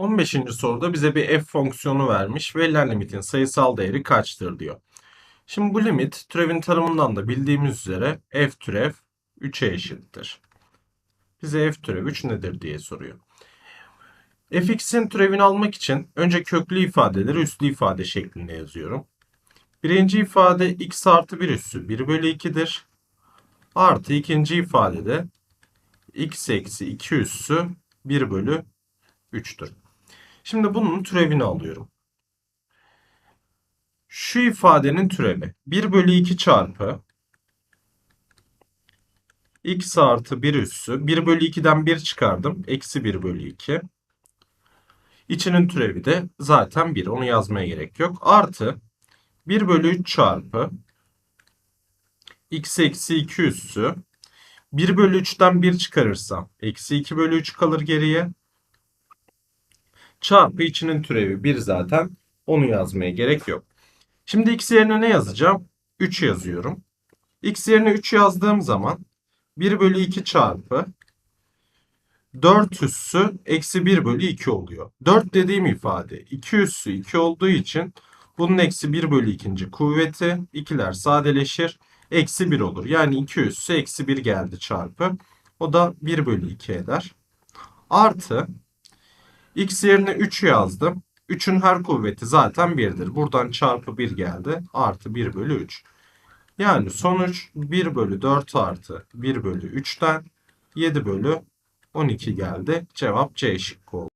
15. soruda bize bir f fonksiyonu vermiş. Verilen limitin sayısal değeri kaçtır diyor. Şimdi bu limit türevin tanımından da bildiğimiz üzere f türev 3'e eşittir. Bize f türev 3 nedir diye soruyor. fx'in türevini almak için önce köklü ifadeleri üslü ifade şeklinde yazıyorum. Birinci ifade x artı 1 üssü 1 bölü 2'dir. Artı ikinci ifadede x eksi 2 üssü 1 bölü 3'tür. Şimdi bunun türevini alıyorum. Şu ifadenin türevi 1 bölü 2 çarpı x artı 1 üssü 1 bölü 2'den 1 çıkardım. Eksi 1 bölü 2. İçinin türevi de zaten 1. Onu yazmaya gerek yok. Artı 1 bölü 3 çarpı x eksi 2 üssü 1 bölü 3'ten 1 çıkarırsam eksi 2 bölü 3 kalır geriye. Çarpı içinin türevi 1 zaten. Onu yazmaya gerek yok. Şimdi x yerine ne yazacağım? 3 yazıyorum. x yerine 3 yazdığım zaman 1 bölü 2 çarpı 4 üssü eksi 1 bölü 2 oluyor. 4 dediğim ifade 2 üssü 2 olduğu için bunun eksi 1 bölü 2. kuvveti ikiler sadeleşir. Eksi 1 olur. Yani 2 üssü eksi 1 geldi çarpı. O da 1 bölü 2 eder. Artı x yerine 3 yazdım. 3'ün her kuvveti zaten 1'dir. Buradan çarpı 1 geldi. Artı 1 bölü 3. Yani sonuç 1 bölü 4 artı 1 bölü 3'ten 7 bölü 12 geldi. Cevap C şıkkı oldu.